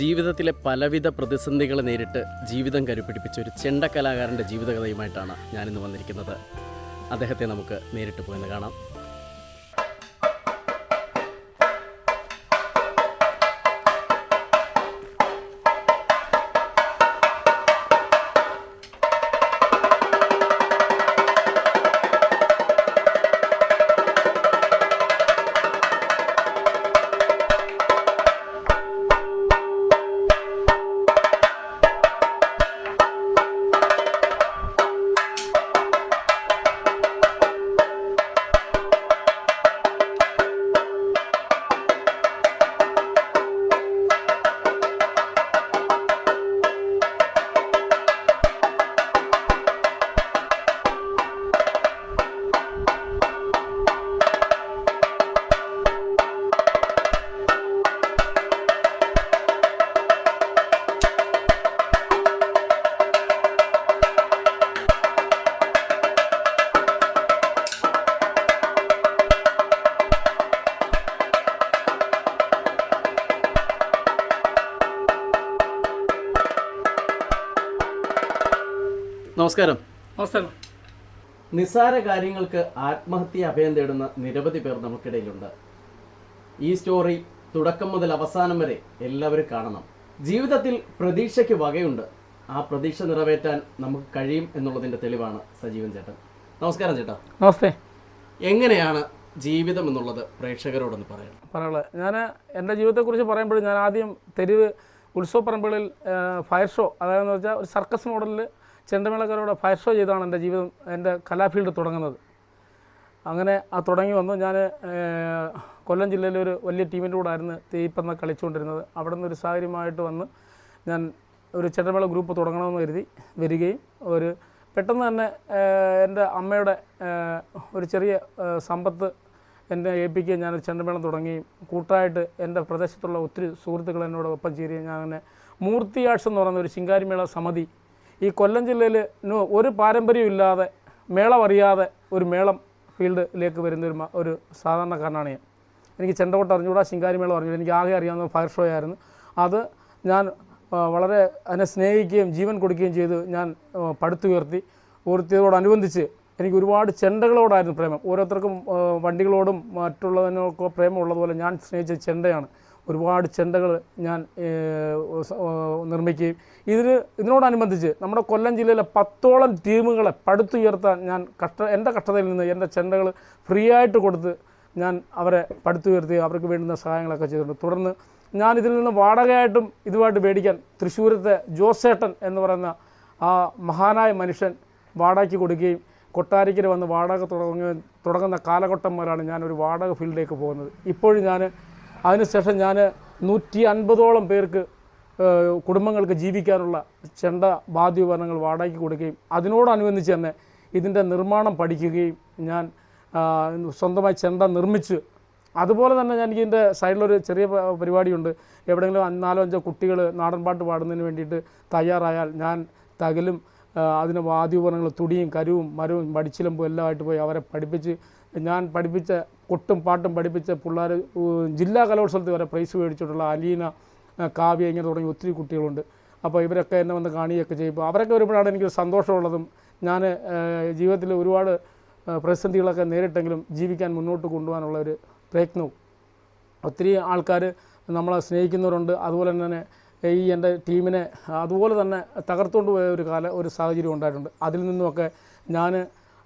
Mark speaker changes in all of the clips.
Speaker 1: ജീവിതത്തിലെ പലവിധ പ്രതിസന്ധികളെ നേരിട്ട് ജീവിതം കരുപിടിപ്പിച്ച ഒരു ചെണ്ട കലാകാരന്റെ ജീവിതകഥയുമായിട്ടാണ് ഞാനിന്ന് വന്നിരിക്കുന്നത്. അദ്ദേഹത്തെ നമുക്ക് നേരിട്ട് പോയെന്ന് കാണാം. നമസ്കാരം.
Speaker 2: നമസ്കാരം.
Speaker 1: നിസ്സാര കാര്യങ്ങൾക്ക് ആത്മഹത്യ അഭയം തേടുന്ന നിരവധി പേർ നമുക്കിടയിലുണ്ട്. ഈ സ്റ്റോറി തുടക്കം മുതൽ അവസാനം വരെ എല്ലാവരും കാണണം. ജീവിതത്തിൽ പ്രതീക്ഷയ്ക്ക് വകയുണ്ട്. ആ പ്രതീക്ഷ നിറവേറ്റാൻ നമുക്ക് കഴിയും എന്നുള്ളതിന്റെ തെളിവാണ് സജീവൻ ചേട്ടൻ. നമസ്കാരം ചേട്ടാ.
Speaker 2: നമസ്തേ.
Speaker 1: എങ്ങനെയാണ് ജീവിതം എന്നുള്ളത് പ്രേക്ഷകരോടൊന്ന് പറയാം
Speaker 2: പറയാനുള്ളത്. ഞാൻ എന്റെ ജീവിതത്തെക്കുറിച്ച് പറയുമ്പോൾ ഞാൻ ആദ്യം തെരുവ് ഉത്സവ പറമ്പുകളിൽ ഫയർ ഷോ അതായത് വെച്ചാൽ ഒരു സർക്കസ് മോഡലിൽ ചെണ്ടമേളക്കാരോടെ ഫയർ ഷോ ചെയ്താണ് എന്റെ ജീവിതം എന്റെ കലാഫീൽഡ് തുടങ്ങുന്നത്. അങ്ങനെ ആ തുടങ്ങി വന്നു. ഞാൻ കൊല്ലം ജില്ലയിലെ ഒരു വലിയ ടീമിന്റെ കൂടെ ആയിരുന്നു തീപ്പന്ന കളിച്ചുകൊണ്ടിരുന്നത്. അവിടെ നിന്ന് ഒരു സാഹചര്യമായിട്ട് വന്ന് ഞാൻ ഒരു ചെണ്ടമേള ഗ്രൂപ്പ് തുടങ്ങണമെന്ന് കരുതി വരികയും ഒരു പെട്ടെന്ന് തന്നെ എന്റെ അമ്മയുടെ ഒരു ചെറിയ സമ്പത്ത് എന്നെ ഏൽപ്പിക്കുകയും ഞാൻ ചെണ്ടമേളം തുടങ്ങുകയും കൂട്ടായിട്ട് എന്റെ പ്രദേശത്തുള്ള ഒത്തിരി സുഹൃത്തുക്കൾ എന്നോടൊപ്പം ചേരുകയും ഞാൻ അങ്ങനെ മൂർത്തി ആർട്സ് എന്ന് പറയുന്ന ഒരു ശിങ്കാരിമേള സമിതി ഈ കൊല്ലം ജില്ലയിൽ ഒരു പാരമ്പര്യമില്ലാതെ മേളം ഒരു മേളം ഫീൽഡിലേക്ക് വരുന്ന ഒരു ഒരു സാധാരണക്കാരനാണ് ഞാൻ. എനിക്ക് ചെണ്ടകൊട്ട് അറിഞ്ഞുകൂടാ ശിങ്കാരിമേളം അറിഞ്ഞു എനിക്ക് ആകെ അറിയാവുന്ന ഫയർ ഷോ ആയിരുന്നു. അത് ഞാൻ വളരെ എന്നെ സ്നേഹിക്കുകയും ജീവൻ കൊടുക്കുകയും ചെയ്ത് ഞാൻ പടുത്തുയർത്തി ഉയർത്തിയതോടനുബന്ധിച്ച് എനിക്ക് ഒരുപാട് ചെണ്ടകളോടായിരുന്നു പ്രേമം. ഓരോരുത്തർക്കും വണ്ടികളോടും മറ്റുള്ളതിനൊക്കെ പ്രേമം ഉള്ളതുപോലെ ഞാൻ സ്നേഹിച്ച ചെണ്ടയാണ്. ഒരുപാട് ചെണ്ടകൾ ഞാൻ നിർമ്മിക്കുകയും ഇതിന് ഇതിനോടനുബന്ധിച്ച് നമ്മുടെ കൊല്ലം ജില്ലയിലെ പത്തോളം ടീമുകളെ പടുത്തുയർത്താൻ ഞാൻ കഷ്ട എന്റെ കഷ്ടതയിൽ നിന്ന് എന്റെ ചെണ്ടകൾ ഫ്രീ ആയിട്ട് കൊടുത്ത് ഞാൻ അവരെ പടുത്തുയർത്തി അവർക്ക് വേണ്ടുന്ന സഹായങ്ങളൊക്കെ ചെയ്തിട്ടുണ്ട്. തുടർന്ന് ഞാൻ ഇതിൽ നിന്ന് വാടകയായിട്ടും ഇതുമായിട്ട് മേടിക്കാൻ തൃശ്ശൂരത്തെ ജോസേട്ടൻ എന്ന് പറയുന്ന ആ മഹാനായ മനുഷ്യൻ വാടകയ്ക്ക് കൊടുക്കുകയും കൊട്ടാരിക്കൽ വന്ന് വാടക തുടങ്ങുന്ന കാലഘട്ടം മുതലാണ് ഞാനൊരു വാടക ഫീൽഡിലേക്ക് പോകുന്നത്. ഇപ്പോഴും ഞാൻ അതിനുശേഷം ഞാൻ നൂറ്റി അൻപതോളം പേർക്ക് കുടുംബങ്ങൾക്ക് ജീവിക്കാനുള്ള ചെണ്ട വാദ്യോപകരണങ്ങൾ വാടകയ്ക്ക് കൊടുക്കുകയും അതിനോടനുബന്ധിച്ച് തന്നെ ഇതിന്റെ നിർമ്മാണം പഠിക്കുകയും ഞാൻ സ്വന്തമായി ചെണ്ട നിർമ്മിച്ച് അതുപോലെ തന്നെ ഞാൻ ഇതിന്റെ സൈഡിലൊരു ചെറിയ പരിപാടിയുണ്ട്. എവിടെയെങ്കിലും നാലോ അഞ്ചോ കുട്ടികൾ നാടൻ പാട്ട് പാടുന്നതിന് വേണ്ടിയിട്ട് തയ്യാറായാൽ ഞാൻ തകലും അതിന് വാദ്യോപകരണങ്ങൾ തുടിയും കരുവും മരവും മടിച്ചിലമ്പും എല്ലാം ആയിട്ട് പോയി അവരെ പഠിപ്പിച്ച് ഞാൻ പഠിപ്പിച്ച കൊട്ടും പാട്ടും പഠിപ്പിച്ച പിള്ളേർ ജില്ലാ കലോത്സവത്തിൽ വരെ പ്രൈസ് മേടിച്ചിട്ടുള്ള അലീന കാവ്യ ഇങ്ങനെ തുടങ്ങി ഒത്തിരി കുട്ടികളുണ്ട്. അപ്പോൾ ഇവരൊക്കെ എന്നെ വന്ന് കാണുകയൊക്കെ ചെയ്യുമ്പോൾ അവരൊക്കെ വരുമ്പോഴാണ് എനിക്ക് സന്തോഷമുള്ളതും ഞാൻ ജീവിതത്തിൽ ഒരുപാട് പ്രതിസന്ധികളൊക്കെ നേരിട്ടെങ്കിലും ജീവിക്കാൻ മുന്നോട്ട് കൊണ്ടുപോകാനുള്ള ഒരു പ്രയത്നവും. ഒത്തിരി ആൾക്കാർ നമ്മളെ സ്നേഹിക്കുന്നവരുണ്ട്. അതുപോലെ തന്നെ ഈ എന്റെ ടീമിനെ അതുപോലെ തന്നെ തകർത്തുകൊണ്ട് പോയ ഒരു കാല ഒരു സാഹചര്യം ഉണ്ടായിട്ടുണ്ട്. അതിൽ നിന്നുമൊക്കെ ഞാൻ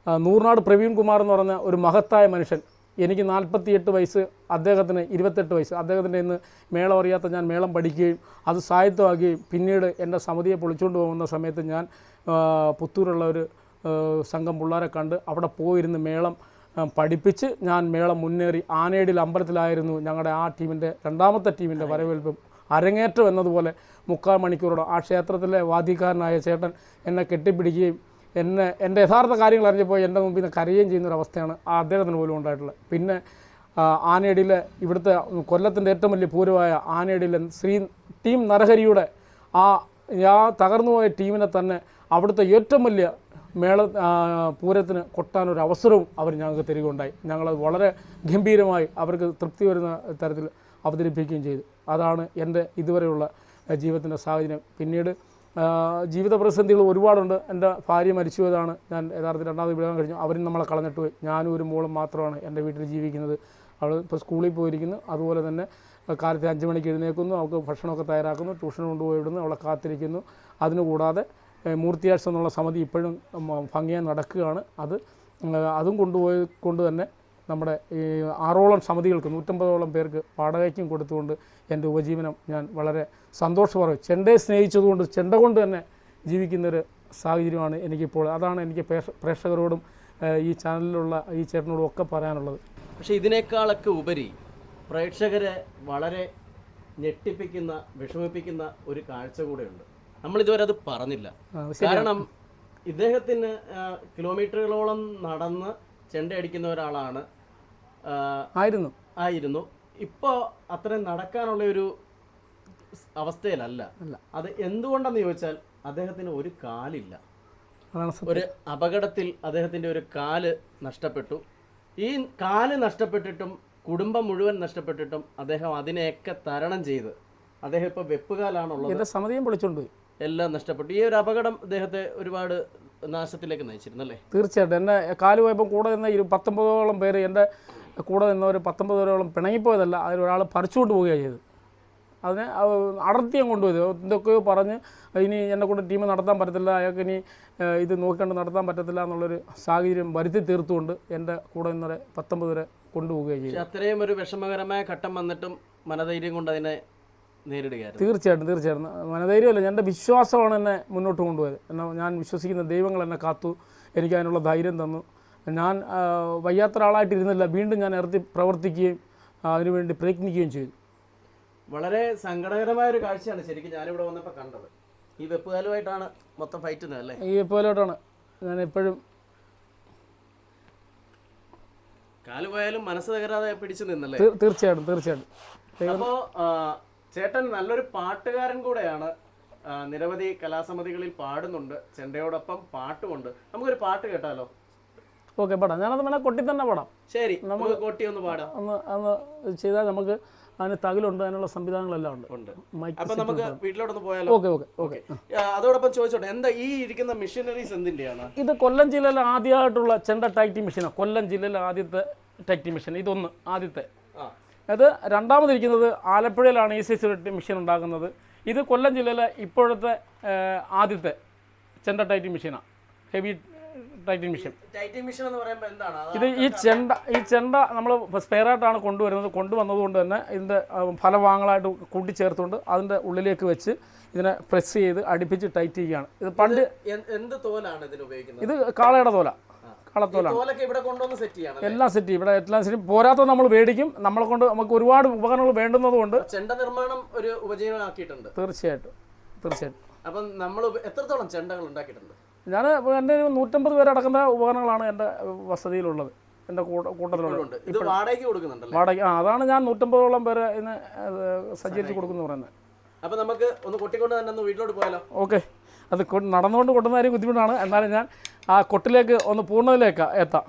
Speaker 2: നൂറുനാട് പ്രവീൺ കുമാർ എന്ന് പറഞ്ഞ ഒരു മഹത്തായ മനുഷ്യൻ എനിക്ക് നാൽപ്പത്തിയെട്ട് വയസ്സ് അദ്ദേഹത്തിന് ഇരുപത്തെട്ട് വയസ്സ്. അദ്ദേഹത്തിന്റെ ഇന്ന് മേളം അറിയാത്ത ഞാൻ മേളം പഠിക്കുകയും അത് സാഹിത്യമാക്കുകയും പിന്നീട് എന്റെ സമിതിയെ പൊളിച്ചുകൊണ്ട് പോകുന്ന സമയത്ത് ഞാൻ പുത്തൂരുള്ള ഒരു സംഘം പിള്ളേരെ കണ്ട് അവിടെ പോയിരുന്ന് മേളം പഠിപ്പിച്ച് ഞാൻ മേളം മുന്നേറി ആനേടിൽ അമ്പലത്തിലായിരുന്നു ഞങ്ങളുടെ ആ ടീമിന്റെ രണ്ടാമത്തെ ടീമിന്റെ വരവേൽപ്പും. അരങ്ങേറ്റം എന്നതുപോലെ മുക്കാൽ മണിക്കൂറോടെ ആ ക്ഷേത്രത്തിലെ വാദിക്കാരനായ ചേട്ടൻ എന്നെ കെട്ടിപ്പിടിക്കുകയും എന്നെ എന്റെ യഥാർത്ഥ കാര്യങ്ങൾ അറിഞ്ഞപ്പോൾ എന്റെ മുമ്പിൽ നിന്ന് കരയുകയും ചെയ്യുന്ന ഒരു അവസ്ഥയാണ് ആ അദ്ദേഹത്തിന് പോലും ഉണ്ടായിട്ടുള്ളത്. പിന്നെ ആനയടിയിൽ ഇവിടുത്തെ കൊല്ലത്തിന്റെ ഏറ്റവും വലിയ പൂരമായ ആനയടിയിൽ ശ്രീ ടീം നരഹരിയുടെ ആ ആ തകർന്നുപോയ ടീമിനെ തന്നെ അവിടുത്തെ ഏറ്റവും വലിയ മേള പൂരത്തിന് കൊട്ടാനൊരു അവസരവും അവർ ഞങ്ങൾക്ക് തരികയുണ്ടായി. ഞങ്ങളത് വളരെ ഗംഭീരമായി അവർക്ക് തൃപ്തി വരുന്ന തരത്തിൽ അവതരിപ്പിക്കുകയും ചെയ്തു. അതാണ് എന്റെ ഇതുവരെയുള്ള ജീവിതത്തിന്റെ സാഹചര്യം. പിന്നീട് ജീവിത പ്രതിസന്ധികൾ ഒരുപാടുണ്ട്. എന്റെ ഭാര്യ മരിച്ചു പോയതാണ്. ഞാൻ യഥാർത്ഥത്തിൽ രണ്ടാമത് വിവാഹം കഴിഞ്ഞു. അവരും നമ്മളെ കളഞ്ഞിട്ട് പോയി. ഞാനും ഒരു മോളും മാത്രമാണ് എന്റെ വീട്ടിൽ ജീവിക്കുന്നത്. അവൾ ഇപ്പോൾ സ്കൂളിൽ പോയിരിക്കുന്നു. അതുപോലെ തന്നെ കാലത്തെ അഞ്ച് മണിക്ക് എഴുന്നേൽക്കുന്നു. അവൾക്ക് ഭക്ഷണമൊക്കെ തയ്യാറാക്കുന്നു. ട്യൂഷൻ കൊണ്ടുപോയി ഇടുന്നു അവളെ കാത്തിരിക്കുന്നു. അതിനുകൂടാതെ മൂർത്തിയാഴ്ച എന്നുള്ള സമിതി ഇപ്പോഴും ഭംഗിയായി നടക്കുകയാണ്. അത് അതും കൊണ്ടുപോയി കൊണ്ട് തന്നെ നമ്മുടെ ഈ ആറോളം സമിതികൾക്ക് നൂറ്റമ്പതോളം പേർക്ക് വാടകയ്ക്കും കൊടുത്തുകൊണ്ട് എന്റെ ഉപജീവനം ഞാൻ വളരെ സന്തോഷപൂർവം ചെണ്ടയെ സ്നേഹിച്ചതുകൊണ്ട് ചെണ്ട കൊണ്ട് തന്നെ ജീവിക്കുന്നൊരു സാഹചര്യമാണ് എനിക്കിപ്പോൾ. അതാണ് എനിക്ക് പ്രേക്ഷകരോടും ഈ ചാനലിലുള്ള ഈ ചേട്ടനോടും ഒക്കെ പറയാനുള്ളത്.
Speaker 1: പക്ഷെ ഇതിനേക്കാളൊക്കെ ഉപരി പ്രേക്ഷകരെ വളരെ ഞെട്ടിപ്പിക്കുന്ന വിഷമിപ്പിക്കുന്ന ഒരു കാഴ്ച കൂടെയുണ്ട്. നമ്മൾ ഇതുവരെ അത് പറഞ്ഞില്ല. കാരണം ഇദ്ദേഹത്തിന് കിലോമീറ്ററുകളോളം നടന്ന് ചെണ്ടയടിക്കുന്ന ഒരാളാണ്
Speaker 2: ആയിരുന്നു.
Speaker 1: ആയിരുന്നു. ഇപ്പോൾ അത്രയും നടക്കാനുള്ള ഒരു അവസ്ഥയിലല്ല. അത് എന്തുകൊണ്ടെന്ന് ചോദിച്ചാൽ അദ്ദേഹത്തിന് ഒരു കാലില്ല. ഒരു അപകടത്തിൽ അദ്ദേഹത്തിന്റെ ഒരു കാൽ നഷ്ടപ്പെട്ടു. ഈ കാൽ നഷ്ടപ്പെട്ടിട്ടും കുടുംബം മുഴുവൻ നഷ്ടപ്പെട്ടിട്ടും അദ്ദേഹം അതിനെയൊക്കെ തരണം ചെയ്ത് അദ്ദേഹം ഇപ്പോൾ വെപ്പുകാലാണുള്ളത്.
Speaker 2: സമിതിയും പൊളിച്ചുകൊണ്ട്
Speaker 1: എല്ലാം നഷ്ടപ്പെട്ടു. ഈ ഒരു അപകടം അദ്ദേഹത്തെ ഒരുപാട് നാശത്തിലേക്ക് നയിച്ചിരുന്നല്ലേ
Speaker 2: തീർച്ചയായിട്ടും. എന്നെ കാൽ പോയപ്പോൾ കൂടെ നിന്ന് ഇരു പത്തൊമ്പതോളം പേര് എന്റെ കൂടെ നിന്നവർ പത്തൊമ്പത് പേരോളം പിണങ്ങിപ്പോയതല്ല അതിലൊരാൾ പറിച്ചുകൊണ്ട് പോവുകയാണ് ചെയ്തത്. അതിനെ അടർത്തിയും കൊണ്ടുപോയത്. എന്തൊക്കെയോ പറഞ്ഞ് ഇനി എന്നെ കൊണ്ട് ടീം നടത്താൻ പറ്റത്തില്ല അയാൾക്ക് ഇനി ഇത് നോക്കിക്കൊണ്ട് നടത്താൻ പറ്റത്തില്ല എന്നുള്ളൊരു സാഹചര്യം വരുത്തി തീർത്തുകൊണ്ട് എന്റെ കൂടെ നിന്നവരെ പത്തൊമ്പത് വരെ കൊണ്ടുപോവുകയാണ്
Speaker 1: പക്ഷെ അത്രയും ഒരു വിഷമകരമായ ഘട്ടം വന്നിട്ടും മനധൈര്യം കൊണ്ട് അതിനെ നേരിടുകയായിരുന്നു.
Speaker 2: തീർച്ചയായിട്ടും തീർച്ചയായിട്ടും. മനധൈര്യമല്ല എന്റെ വിശ്വാസമാണ് എന്നെ മുന്നോട്ട് കൊണ്ടുപോയത്. എന്നാൽ ഞാൻ വിശ്വസിക്കുന്ന ദൈവങ്ങൾ എന്നെ കാത്തു എനിക്ക് അതിനുള്ള ധൈര്യം തന്നു. ഞാൻ വയ്യാത്ത ഒരാളായിട്ടിരുന്നില്ല വീണ്ടും ഞാൻ ഇറത്തി പ്രവർത്തിക്കുകയും അതിനുവേണ്ടി പ്രയത്നിക്കുകയും ചെയ്തു.
Speaker 1: വളരെ സങ്കടകരമായ ഒരു കാഴ്ചയാണ് ശരിക്കും ഞാനിവിടെ വന്നപ്പോൾ കണ്ടത്. ഈ വെപ്പുകാലുമായിട്ടാണ് മൊത്തം ഫൈറ്റ് അല്ലേ?
Speaker 2: ഈ വെപ്പുകാലുമായിട്ടാണ് ഞാൻ എപ്പോഴും
Speaker 1: കാൽ പോയാലും മനസ്സ് തകരാതെ പിടിച്ചു നിന്നല്ലേ?
Speaker 2: തീർ- തീർച്ചയായിട്ടും തീർച്ചയായിട്ടും.
Speaker 1: അപ്പോ ചേട്ടൻ നല്ലൊരു പാട്ടുകാരൻ കൂടെയാണ് നിരവധി കലാസമിതികളിൽ പാടുന്നുണ്ട്. ചെണ്ടയോടൊപ്പം പാട്ടുമുണ്ട്. നമുക്കൊരു പാട്ട് കേട്ടാലോ?
Speaker 2: ഓക്കെ പാടാം. ഞാനത് വേണേൽ കൊട്ടി തന്നെ പാടാം.
Speaker 1: ശരി നമുക്ക് കൊട്ടി ഒന്ന് പാടാം.
Speaker 2: അന്ന് അന്ന് ചെയ്താൽ നമുക്ക് അതിന് തകിലുണ്ട് അതിനുള്ള സംവിധാനങ്ങളെല്ലാം ഉണ്ട്.
Speaker 1: അപ്പൊ നമുക്ക് വീട്ടിലോട്ടൊന്ന് പോയാലോ?
Speaker 2: Okay okay okay.
Speaker 1: അതോടൊപ്പം ചോദിച്ചോട്ടെ എന്താ ഈ ഇരിക്കുന്ന മെഷീനറീസ് എന്തിന്റെയാണ്?
Speaker 2: ഇത് കൊല്ലം ജില്ലയിലെ ആദ്യമായിട്ടുള്ള ചെണ്ട ടാക്ടി മെഷീനാണ് കൊല്ലം ജില്ലയിലെ ആദ്യത്തെ ടാക്ടി മെഷീൻ. ഇതൊന്ന് ആദ്യത്തെ. അത് രണ്ടാമതിരിക്കുന്നത് ആലപ്പുഴയിലാണ് ഈ സി സി മെഷീൻ ഉണ്ടാക്കുന്നത് ഇത് കൊല്ലം ജില്ലയിലെ ഇപ്പോഴത്തെ ആദ്യത്തെ ചെണ്ട ടൈറ്റിംഗ് മെഷീനാണ് heavy tightening machine
Speaker 1: tightening machine എന്ന് പറയുമ്പോൾ എന്താണ്?
Speaker 2: ഇത് ഈ ചെണ്ട ഈ ചെണ്ട നമ്മൾ സ്പെയറായിട്ടാണ് കൊണ്ടുവരുന്നത്. കൊണ്ടുവന്നതുകൊണ്ട് തന്നെ ഇതിന്റെ ഫലഭാഗങ്ങളായിട്ട് കൂട്ടിച്ചേർത്തുകൊണ്ട് അതിന്റെ ഉള്ളിലേക്ക് വെച്ച് ഇതിനെ പ്രസ് ചെയ്ത് അടുപ്പിച്ച് ടൈറ്റ് ചെയ്യുകയാണ്. ഇത് പണ്ട്
Speaker 1: എന്ത് തോലാണ് ഇതിന് ഉപയോഗിക്കുന്നത്?
Speaker 2: ഇത് കാളയുടെ തോല. കാളത്തോലാണ്. എല്ലാം സെറ്റ് ഇവിടെ എല്ലാം സെറ്റ് പോരാത്ത നമ്മൾ മേടിക്കും. നമ്മളെ കൊണ്ട് നമുക്ക് ഒരുപാട് ഉപകരണങ്ങൾ വേണ്ടുന്നതുകൊണ്ട്
Speaker 1: ചെണ്ട നിർമ്മാണം ഒരു ഉപജീവനമാക്കിയിട്ടുണ്ട്
Speaker 2: തീർച്ചയായിട്ടും. തീർച്ചയായിട്ടും.
Speaker 1: അപ്പം നമ്മൾ എത്രത്തോളം ചെണ്ടകൾ ഉണ്ടാക്കിയിട്ടുണ്ട്?
Speaker 2: ഞാൻ എന്റെ ഒരു നൂറ്റമ്പത് പേരടക്കുന്ന ഉപകരണങ്ങളാണ് എന്റെ വസതിയിലുള്ളത്. എന്റെ കൂട്ട കൂട്ടത്തിലുള്ളത്. വാടക ആ അതാണ് ഞാൻ നൂറ്റമ്പതോളം പേര് ഇന്ന് സജ്ജീകരിച്ച് കൊടുക്കുന്നു പറയുന്നത്.
Speaker 1: അപ്പൊ നമുക്ക് ഒന്ന് കൊട്ടിക്കൊണ്ട് തന്നെ ഒന്ന് വീട്ടിലോട്ട് പോയാലോ?
Speaker 2: ഓക്കെ. അത് നടന്നുകൊണ്ട് കൊണ്ടുവന്ന കാര്യം ബുദ്ധിമുട്ടാണ്. എന്നാലും ഞാൻ ആ കൊട്ടിലേക്ക് ഒന്ന് പൂർണതയിലേക്ക് എത്താം.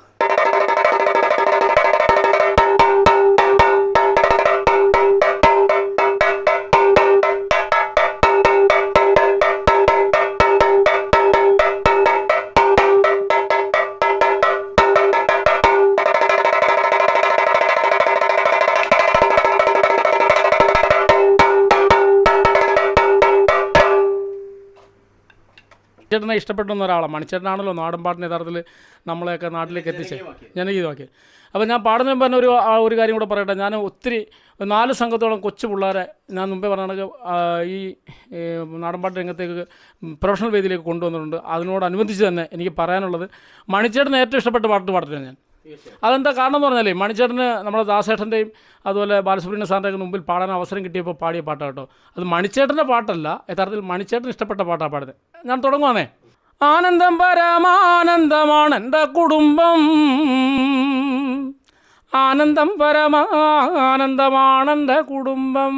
Speaker 2: മണിച്ചേട്ടനെ ഇഷ്ടപ്പെടുന്ന ഒരാളാണ്. മണിച്ചേട്ടനാണല്ലോ നാടൻ പാട്ടിന് യഥാർത്ഥത്തിൽ നമ്മളെയൊക്കെ നാട്ടിലേക്ക് എത്തിച്ചത് നോക്കി അപ്പോൾ ഞാൻ പാടുന്നതിന് പറഞ്ഞ ഒരു ആ ഒരു കാര്യം കൂടെ പറയട്ടെ. ഞാൻ ഒത്തിരി നാല് സംഘത്തോളം കൊച്ചു പിള്ളേരെ ഞാൻ മുമ്പേ പറഞ്ഞ ഈ നാടൻപാട്ട് രംഗത്തേക്ക് പ്രൊഫഷണൽ വേദിയിലേക്ക് കൊണ്ടുവന്നിട്ടുണ്ട്. അതിനോടനുബന്ധിച്ച് തന്നെ എനിക്ക് പറയാനുള്ളത് മണിച്ചേട്ടന് ഏറ്റവും ഇഷ്ടപ്പെട്ട പാട്ട് പാടില്ല ഞാൻ. അതെന്താ കാരണം എന്ന് പറഞ്ഞാലേ മണിച്ചേട്ടന് നമ്മുടെ ദാസേട്ടന്റെയും അതുപോലെ ബാലസുബ്രഹ്മണ്യ സാറിന്റെയൊക്കെ മുമ്പിൽ പാടാൻ അവസരം കിട്ടിയപ്പോൾ പാടിയ പാട്ടാണ് കേട്ടോ. അത് മണിച്ചേട്ടന്റെ പാട്ടല്ല യഥാർത്ഥത്തിൽ മണിച്ചേട്ടൻ ഇഷ്ടപ്പെട്ട പാട്ടാണ് പാടുന്നത് ഞാൻ തുടങ്ങുവാണേ. ആനന്ദം പരമാനന്ദമാണ് എന്റെ കുടുംബം? ആനന്ദം പരമാനന്ദമാണെന്റെ കുടുംബം?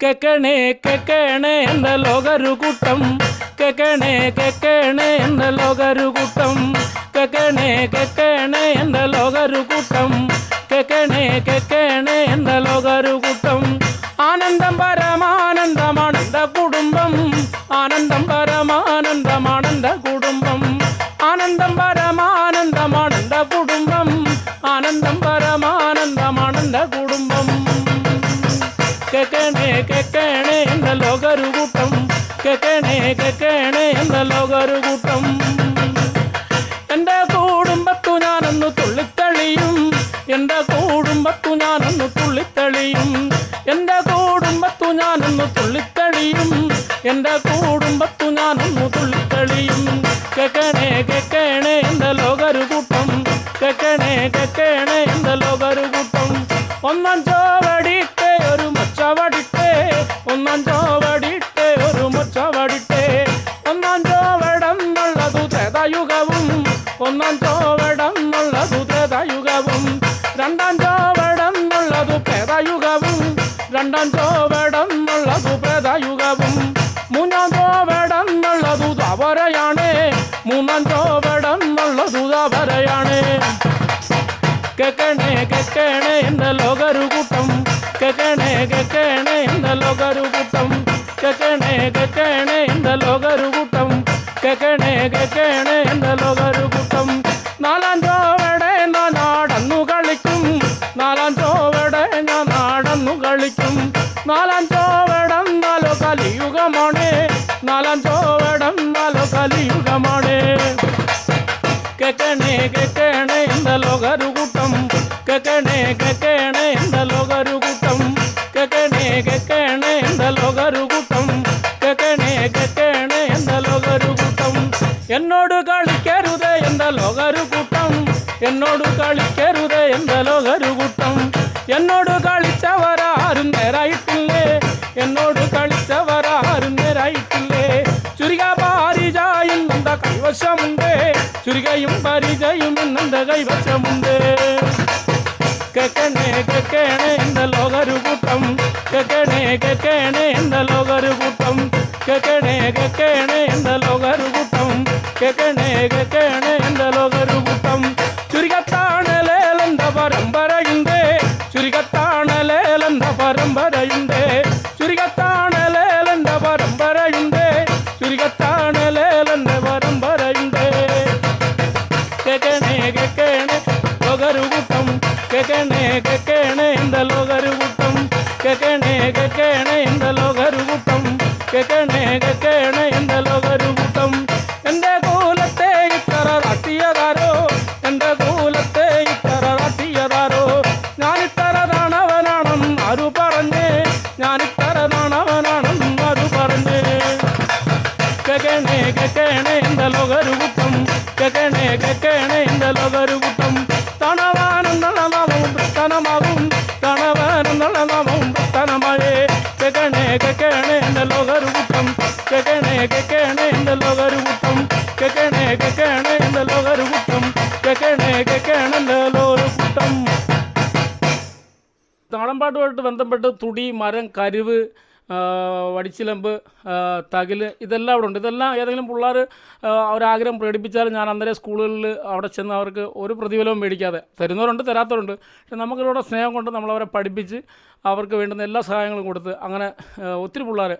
Speaker 2: കെക്കണേ കെക്കണേ എന്റെ ലോകരു കൂട്ടം കെക്കണേ കെക്കണേ എന്റെ ലോകരു കൂട്ടം കെക്കണേ കെക്കണേ എന്റെ ലോകരു കൂട്ടം കെക്കണേ കെക്കണേ എന്റെ ലോകരു കൂട്ടം ആനന്ദം പരമാനന്ദമാണ് എന്റെ കുടുംബം. ആനന്ദം പരമാനന്ദമാണ് എന്റെ കുടുംബം. ആനന്ദം പരമാനന്ദമാണ് എന്റെ കുടുംബം. ആനന്ദം പരമാനന്ദമാണ് എന്റെ കുടുംബം. കേക്കണേ കേക്കണേ എന്റെ ലോകരു കൂട്ടം കേക്കണേ കേക്കണേ എന്റെ ലോകരു കൂട്ടം എന്റെ കുടുംബത്തു ഞാനൊന്ന് തുള്ളിത്തളിയും കേക്കണേ കേക്കണേ എന്റെ ലോകരു കൂട്ടം കേക്കണേ കേക്കണേ എന്റെ ലോകരു കൂട്ടം ഒന്നാം ചോവടിട്ടെ ഒരു മൊച്ചവടിട്ടെ ഒന്നാം ചോവടിട്ടെ ഒരു മൊച്ചവടിട്ടെ ഒന്നാം ചോവടം എന്നുള്ളതു ത്രേതായുഗവും ഒന്നാം ചോവടം എന്നുള്ളതു ത്രേതായുഗവും രണ്ടാം ചോവടം എന്നുള്ളതു പ്രേതായുഗവും രണ്ടാം ചോവടം എന്നുള്ളതു ദ്വാപരയാണ് കേക്കണേ കേക്കണേ എന്റെ ലോകരു കൂട്ടം കേക്കണേ കേക്കണേ എന്റെ ലോകരു കൂട്ടം കേക്കണേ കേക്കണേ എന്റെ ലോകരു കൂട്ടം കേക്കണേ കേക്കണേ എന്നോട് കളിക്കരുതേ എന്റെ ലോകരു കൂട്ടം എന്നോട് കളിച്ചവരാരും നേരായിട്ടില്ലേ എന്നോട് കളിച്ചവരാരും നേരായിട്ടില്ലേ ചുരുക പാരിജായും എന്റെ കൈവശമുണ്ട് ചുരുകയും പരിചയും എന്റെ കൈവശമുണ്ട് കേക്കണേ കേക്കണേ എന്റെ ലോകരു കൂട്ടം കേക്കണേ കേക്കണേ എന്റെ ലോകരു കൂട്ടം കേക്കണേ കേക്കണേ എന്റെ ലോകരു കൂട്ടം കേക്കണേ കേക്കണേ നാടൻപാട്ടുമായിട്ട് ബന്ധപ്പെട്ട് തുടി മരം കരിവ് വടിച്ചിലമ്പ് തകിൽ ഇതെല്ലാം അവിടെ ഉണ്ട്. ഇതെല്ലാം ഏതെങ്കിലും പിള്ളേർ ഒരാഗ്രഹം പ്രകടിപ്പിച്ചാൽ ഞാൻ അന്നേരം സ്കൂളുകളിൽ അവിടെ ചെന്ന് അവർക്ക് ഒരു പ്രതിഫലവും മേടിക്കാതെ തരുന്നവരുണ്ട് തരാത്തവരുണ്ട്. പക്ഷെ നമുക്കിവിടെ സ്നേഹം കൊണ്ട് നമ്മളവരെ പഠിപ്പിച്ച് അവർക്ക് വേണ്ടുന്ന എല്ലാ സഹായങ്ങളും കൊടുത്ത് അങ്ങനെ ഒത്തിരി പിള്ളേർ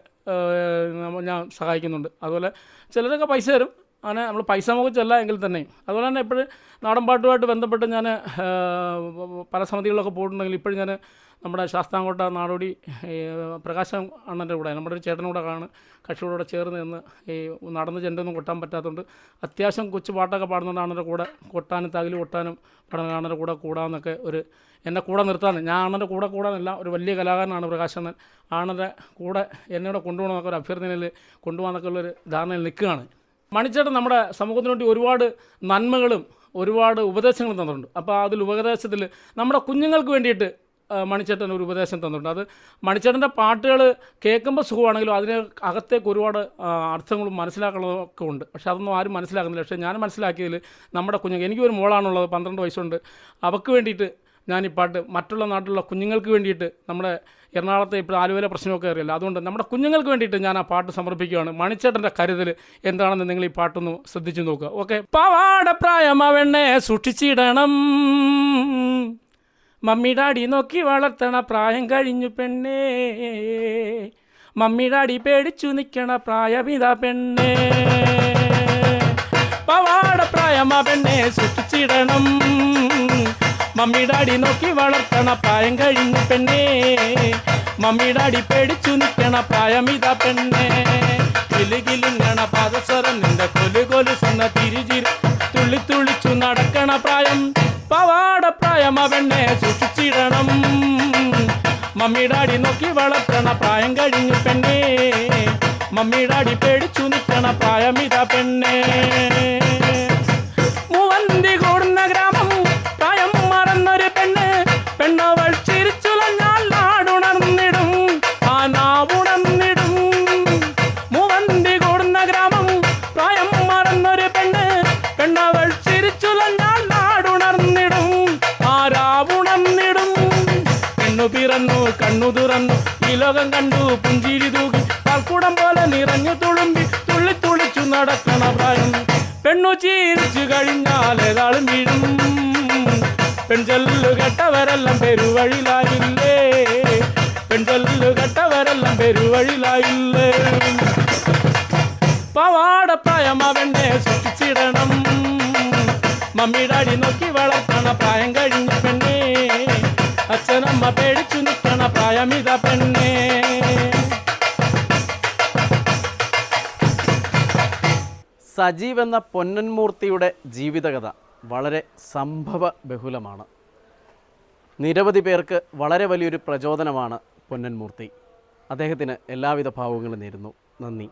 Speaker 2: ഞാൻ സഹായിക്കുന്നുണ്ട്. അതുപോലെ ചിലരൊക്കെ പൈസ തരും. അങ്ങനെ നമ്മൾ പൈസ മുഖിച്ചല്ല എങ്കിൽ തന്നെയും അതുപോലെ തന്നെ ഇപ്പോഴും നാടൻ പാട്ടുമായിട്ട് ബന്ധപ്പെട്ട് ഞാൻ പല സമിതികളിലൊക്കെ പോയിട്ടുണ്ടെങ്കിൽ ഇപ്പോഴും ഞാൻ നമ്മുടെ ശാസ്താംകോട്ട നാടോടി പ്രകാശം അണ്ണന്റെ കൂടെ നമ്മുടെ ഒരു ചേട്ടനും കൂടെ കാണും കക്ഷിയുടെ ചേർന്ന് നിന്ന് ഈ നടന്ന് ചെണ്ടൊന്നും കൊട്ടാൻ പറ്റാത്തതുകൊണ്ട് അത്യാവശ്യം കൊച്ചു പാട്ടൊക്കെ പാടുന്നുണ്ട് അണ്ണന്റെ കൂടെ കൊട്ടാനും തകിൽ കൊട്ടാനും പഠന അണ്ണന്റെ കൂടെ കൂടാമെന്നൊക്കെ ഒരു എന്നെ കൂടെ നിർത്താൻ ഞാൻ അണ്ണന്റെ കൂടെ കൂടാനല്ല ഒരു വലിയ കലാകാരനാണ് പ്രകാശണ്ണൻ ആണന്റെ കൂടെ എന്നോട് കൊണ്ടുപോകണമെന്നൊക്കെ ഒരു അഭ്യർത്ഥനയിൽ കൊണ്ടുപോകാമെന്നൊക്കെ ഉള്ളൊരു ധാരണയിൽ നിൽക്കുകയാണ്. മണിച്ചേട്ടൻ നമ്മുടെ സമൂഹത്തിന് വേണ്ടി ഒരുപാട് നന്മകളും ഒരുപാട് ഉപദേശങ്ങളും തന്നിട്ടുണ്ട്. അപ്പോൾ അതിൽ ഉപദേശത്തിൽ നമ്മുടെ കുഞ്ഞുങ്ങൾക്ക് വേണ്ടിയിട്ട് മണിച്ചേട്ടൻ ഒരു ഉപദേശം തന്നിട്ടുണ്ട്. അത് മണിച്ചേട്ടന്റെ പാട്ടുകൾ കേൾക്കുമ്പോൾ സുഖമാണെങ്കിലും അതിന് അകത്തേക്ക് ഒരുപാട് അർത്ഥങ്ങളും മനസ്സിലാക്കണമൊക്കെ ഉണ്ട്. പക്ഷെ അതൊന്നും ആരും മനസ്സിലാക്കുന്നില്ല. പക്ഷേ ഞാൻ മനസ്സിലാക്കിയതിൽ നമ്മുടെ കുഞ്ഞുങ്ങൾ എനിക്കൊരു മോളാണുള്ളത് പന്ത്രണ്ട് വയസ്സുണ്ട്. അവൾക്ക് വേണ്ടിയിട്ട് ഞാൻ ഈ പാട്ട് മറ്റുള്ള നാട്ടിലുള്ള കുഞ്ഞുങ്ങൾക്ക് വേണ്ടിയിട്ട് നമ്മുടെ എറണാകുളത്തെ ഇപ്പോൾ ആലുവയിലെ പ്രശ്നമൊക്കെ അറിയില്ല. അതുകൊണ്ട് നമ്മുടെ കുഞ്ഞുങ്ങൾക്ക് വേണ്ടിയിട്ട് ഞാൻ ആ പാട്ട് സമർപ്പിക്കുകയാണ്. മണിച്ചേട്ടന്റെ കരുതൽ എന്താണെന്ന് നിങ്ങൾ ഈ പാട്ടൊന്ന് ശ്രദ്ധിച്ചു നോക്കുക. ഓക്കെ. പാവാട പ്രായം അവണ്ണെ സൂക്ഷിച്ചിടണം. മമ്മി ഡാഡി നോക്കി വളർത്തണ പ്രായം കഴിഞ്ഞു പെണ്ണേ. മമ്മി ഡാഡി പേടിച്ചു നിൽക്കണ പ്രായമിത പെണ്ണേ. പവാട പ്രായമാ പെണ്ണെ സൂക്ഷിച്ചിടണം. മമ്മി ഡാഡി നോക്കി വളർത്തണ പ്രായം കഴിഞ്ഞു പെണ്ണേ. മമ്മിയുടെ അടി പേടിച്ചു നിൽക്കണ പ്രായമിത പെണ്ണേ. കിലുകിലുങ്ങണ പാദസ്വരം നിന്റെ കൊലു കൊലുസുന്ന തിരിചിരി. തുള്ളി തുള്ളിച്ചു നടക്കണ പ്രായം പവാട പ്രായം അവനെ സൂക്ഷിച്ചിടണം. മമ്മിയുടെ അടി നോക്കി വളർത്തണ പ്രായം കഴിഞ്ഞു പെണ്ണേ. മമ്മിയുടെ അടി പേടിച്ചു നിൽക്കണ പ്രായമിത പെണ്ണേ. പിറന്നു ഈ ലോകം കണ്ടു പുഞ്ചിരി തൂകി പാൽക്കുടം പോലെ നിറഞ്ഞു തുളുമ്പി തുള്ളി തുളിച്ചു നടക്കണ പ്രായം. പെണ്ണു ചീരിച്ചു കഴിഞ്ഞാൽ ഏതാളും വീഴും. പെൺചൊല്ലു കെട്ടവരെല്ലാം പെരുവഴിലായില്ലേ പെൺചൊല്ലു കെട്ടവരെല്ലാം പെരുവഴിലായില്ലേ പവാട പ്രായം അവനെ സൃഷ്ടിച്ചിടണം. മമ്മിയുടെ അടി നോക്കി വളർത്തണ പ്രായം കഴിഞ്ഞ പെണ്ണേ. അച്ഛനമ്മ പേടിച്ചു
Speaker 1: സജീവ് എന്ന പൊന്നൻമൂർത്തിയുടെ ജീവിതകഥ വളരെ സംഭവ ബഹുലമാണ്. നിരവധി പേർക്ക് വളരെ വലിയൊരു പ്രചോദനമാണ് പൊന്നൻമൂർത്തി. അദ്ദേഹത്തിന് എല്ലാവിധ ഭാവങ്ങളും നേരുന്നു. നന്ദി.